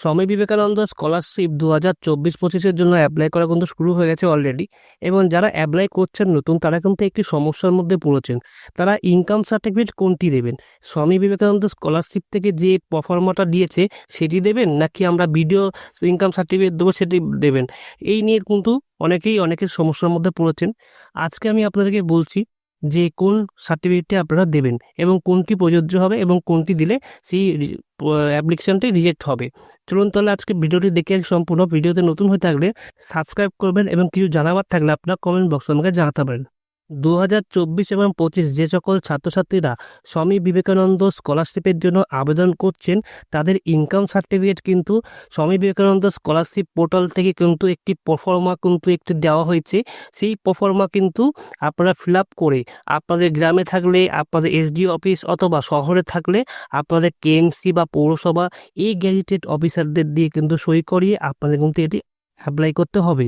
Swami Vivekananda scholarship দু হাজার চব্বিশ পঁচিশের জন্য অ্যাপ্লাই করা কিন্তু শুরু হয়ে গেছে অলরেডি এবং যারা অ্যাপ্লাই করছেন নতুন, তারা কিন্তু একটি সমস্যার মধ্যে পড়েছেন। তারা ইনকাম সার্টিফিকেট কোনটি দেবেন? স্বামী বিবেকানন্দ স্কলারশিপ থেকে যে পারফর্মাটা দিয়েছে, সেটি দেবেন? নাকি আমরা ভিডিও ইনকাম সার্টিফিকেট দেবো, সেটি দেবেন? এই নিয়ে কিন্তু অনেকেই অনেকের সমস্যার মধ্যে পড়েছেন। আজকে আমি আপনাদেরকে বলছি যে কোন সার্টিফিকেটটি আপনারা দেবেন এবং কোনটি প্রযোজ্য হবে এবং কোনটি দিলে সেই অ্যাপ্লিকেশানটি রিজেক্ট হবে। চলুন তাহলে আজকে ভিডিওটি দেখে সম্পূর্ণ ভিডিওতে নতুন হয়ে থাকলে সাবস্ক্রাইব করবেন এবং কিছু জানাবার থাকলে আপনার কমেন্ট বক্স আমাকে জানাতে পারেন। দু হাজার চব্বিশ এবং পঁচিশ যে সকল ছাত্রছাত্রীরা স্বামী বিবেকানন্দ স্কলারশিপের জন্য আবেদন করছেন, তাদের ইনকাম সার্টিফিকেট কিন্তু স্বামী বিবেকানন্দ স্কলারশিপ পোর্টাল থেকে কিন্তু একটি প্রফর্মা কিন্তু একটি দেওয়া হয়েছে। সেই প্রফর্মা কিন্তু আপনারা ফিল করে আপনাদের গ্রামে থাকলে, আপনাদের এসডি অফিস অথবা শহরে থাকলে আপনাদের কেএমসি বা পৌরসভা এই গ্যাজেটেড অফিসারদের দিয়ে কিন্তু সই করিয়ে আপনাদের কিন্তু এটি অ্যাপ্লাই করতে হবে।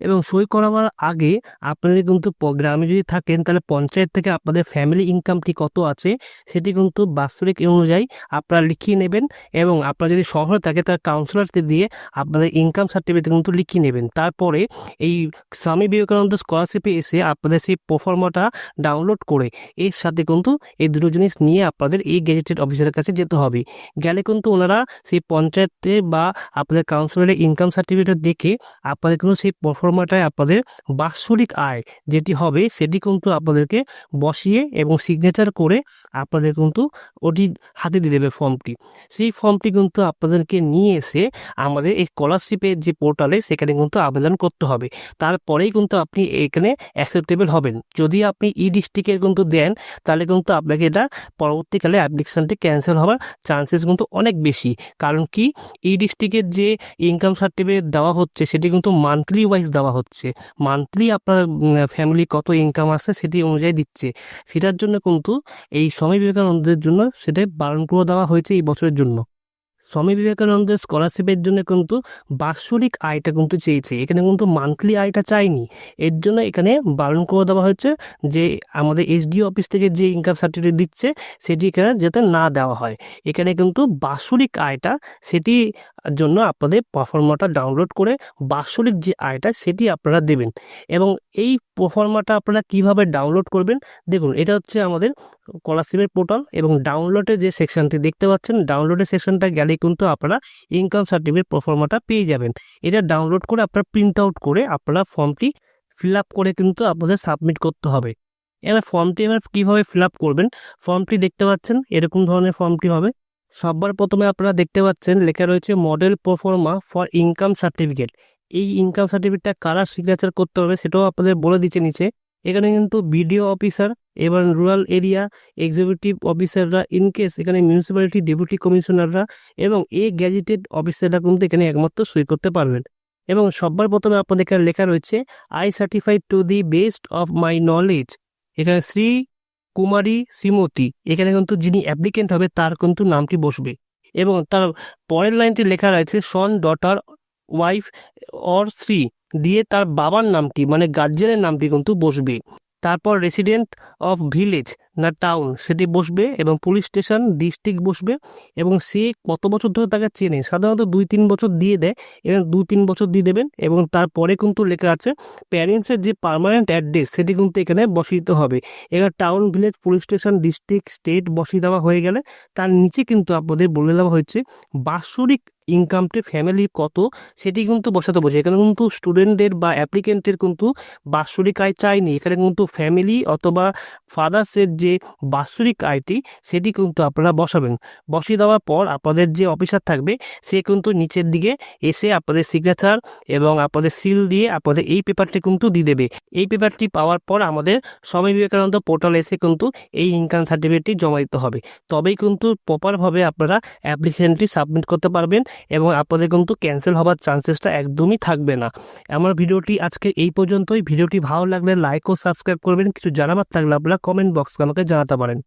এবং সই করাবার আগে আপনাদের কিন্তু গ্রামে যদি থাকেন, তাহলে পঞ্চায়েত থেকে আপনাদের ফ্যামিলি ইনকামটি কত আছে, সেটি কিন্তু বাৎসরিক অনুযায়ী আপনারা লিখিয়ে নেবেন এবং আপনারা যদি শহরে থাকে তার কাউন্সিলরকে দিয়ে আপনাদের ইনকাম সার্টিফিকেট কিন্তু লিখিয়ে নেবেন। তারপরে এই স্বামী বিবেকানন্দ স্কলারশিপে এসে আপনাদের সেই প্রফর্মাটা ডাউনলোড করে এর সাথে কিন্তু এই দুটো জিনিস নিয়ে আপনাদের এই গেজেটেড অফিসারের কাছে যেতে হবে। গেলে কিন্তু ওনারা সেই পঞ্চায়েতে বা আপনাদের কাউন্সিলরের ইনকাম সার্টিফিকেট দেখে আপনাদের কিন্তু সেই প্রফর্মাটায় আপনাদের বাৎসরিক আয়। যেটি হবে, সেটি কিন্তু আপনাদেরকে বসিয়ে এবং সিগনেচার করে আপনাদের কিন্তু ওটি হাতে দিয়ে দেবে ফর্মটি। সেই ফর্মটি কিন্তু আপনাদেরকে নিয়ে এসে আমাদের এই স্কলারশিপের যে পোর্টালে সেখানে কিন্তু আবেদন করতে হবে। তারপরেই কিন্তু আপনি এখানে অ্যাকসেপ্টেবল হবেন। যদি আপনি ই ডিস্ট্রিক্টের কিন্তু দেন, তাহলে কিন্তু আপনাকে এটা পরবর্তীকালে অ্যাপ্লিকেশনটি ক্যান্সেল হওয়ার চান্সেস কিন্তু অনেক বেশি। কারণ কি? ই ডিস্ট্রিক্টের যে ইনকাম সার্টিফিকেট দেওয়া হচ্ছে, সেটি কিন্তু মান্থলি ওয়াইজ দেওয়া হচ্ছে। মান্থলি আপনার ফ্যামিলি কত ইনকাম আছে সেটি অনুযায়ী দিচ্ছে। সেটার জন্য কিন্তু এই স্বামী বিবেকানন্দের জন্য সেটা বারণ করে দেওয়া হয়েছে এই বছরের জন্য। স্বামী বিবেকানন্দের স্কলারশিপের জন্য কিন্তু বাৎসরিক আয়টা কিন্তু চেয়েছে। এখানে কিন্তু মান্থলি আয়টা চাইনি এর জন্য এখানে বারণ করে দেওয়া হয়েছে যে আমাদের এসডিও অফিস থেকে যে ইনকাম সার্টিফিকেট দিচ্ছে সেটি এখানে যাতে না দেওয়া হয়। এখানে কিন্তু বাৎসরিক আয়টা সেটি জন্য আপনাদের পারফর্মাটা ডাউনলোড করে বাৎসরিক যে আয়টা সেটি আপনারা দেবেন। এবং এই পারফর্মাটা আপনারা কীভাবে ডাউনলোড করবেন? দেখুন, এটা হচ্ছে আমাদের স্কলারশিপের পোর্টাল এবং ডাউনলোডের যে সেকশনটি দেখতে পাচ্ছেন ডাউনলোডের সেকশনটা গেলে কিন্তু আপনারা ইনকাম সার্টিফিকেট পারফর্মাটা পেয়ে যাবেন। এটা ডাউনলোড করে আপনারা প্রিন্ট আউট করে আপনারা ফর্মটি ফিল আপ করে কিন্তু আপনাদের সাবমিট করতে হবে। এবার ফর্মটি এবার কীভাবে ফিল আপ করবেন? ফর্মটি দেখতে পাচ্ছেন, এরকম ধরনের ফর্মটি হবে। সবার প্রথমে আপনারা দেখতে পাচ্ছেন লেখা রয়েছে model proforma for income certificate এই ইনকাম সার্টিফিকেটটা কারা সিগনেচার করতে হবে সেটাও আপনাদের বলে দিচ্ছে নিচে। এখানে কিন্তু বিডিও অফিসার এবং রুরাল এরিয়া এক্সিকিউটিভ অফিসাররা ইনকেস এখানে মিউনিসিপ্যালিটি ডেপুটি কমিশনাররা এবং এ গ্যাজেটেড অফিসাররা কিন্তু এখানে একমাত্র সই করতে পারবেন। এবং সবার প্রথমে আপনাদের এখানে লেখা রয়েছে I certified to the best of my knowledge এখানে শ্রী কুমারী শ্রীমতী, এখানে কিন্তু যিনি অ্যাপ্লিকেন্ট হবে, তার কিন্তু নামটি বসবে। এবং তার পরের লাইনটি লেখা রয়েছে, সন ডটার ওয়াইফ অর স্ত্রী দিয়ে তার বাবার নামটি মানে গার্জেনের নামটি কিন্তু বসবে। তারপর রেসিডেন্ট অফ ভিলেজ না টাউন সেটি বসবে এবং পুলিশ স্টেশন ডিস্ট্রিক্ট বসবে এবং সে কত বছর ধরে তাকে চেনে? সাধারণত দুই তিন বছর দিয়ে দেয় এবং দু তিন বছর দিয়ে দেবেন এবং তারপরে কিন্তু লেখা আছে প্যারেন্টসের যে পার্মানেন্ট অ্যাড্রেস সেটি কিন্তু এখানে বসিয়ে দিতে হবে। এবার town village police station district state বসিয়ে দেওয়া হয়ে গেলে তার নিচে কিন্তু আপনাদের বলে দেওয়া হয়েছে, বাৎসরিক ইনকামটি ফ্যামিলি কত, সেটি কিন্তু বসাতে বলছে। এখানে কিন্তু স্টুডেন্টদের বা অ্যাপ্লিকেন্টের কিন্তু বাৎসরিক আয় চাইনি এখানে কিন্তু ফ্যামিলি অথবা ফাদার্সের যে বাৎসরিক আয়টি, সেটি কিন্তু আপনারা বসাবেন। বসিয়ে দেওয়ার পর আপনাদের যে অফিসার থাকবে, সে কিন্তু নিচের দিকে এসে আপনাদের সিগনেচার এবং আপনাদের সিল দিয়ে আপনাদের এই পেপারটি কিন্তু দিয়ে দেবে। এই পেপারটি পাওয়ার পর আমাদের স্বামী বিবেকানন্দ পোর্টাল এসে কিন্তু এই ইনকাম সার্টিফিকেটটি জমা দিতে হবে। তবেই কিন্তু প্রপারভাবে আপনারা অ্যাপ্লিকেশনটি সাবমিট করতে পারবেন এবং আপনাদের কিন্তু ক্যান্সেল হওয়ার চান্সেসটা একদমই থাকবে না। আমার ভিডিওটি আজকে এই পর্যন্তই। ভিডিওটি ভালো লাগলে লাইক ও সাবস্ক্রাইব করবেন। কিছু জানাবার থাকলে আপনারা কমেন্ট বক্সে আমাকে জানাতে পারেন।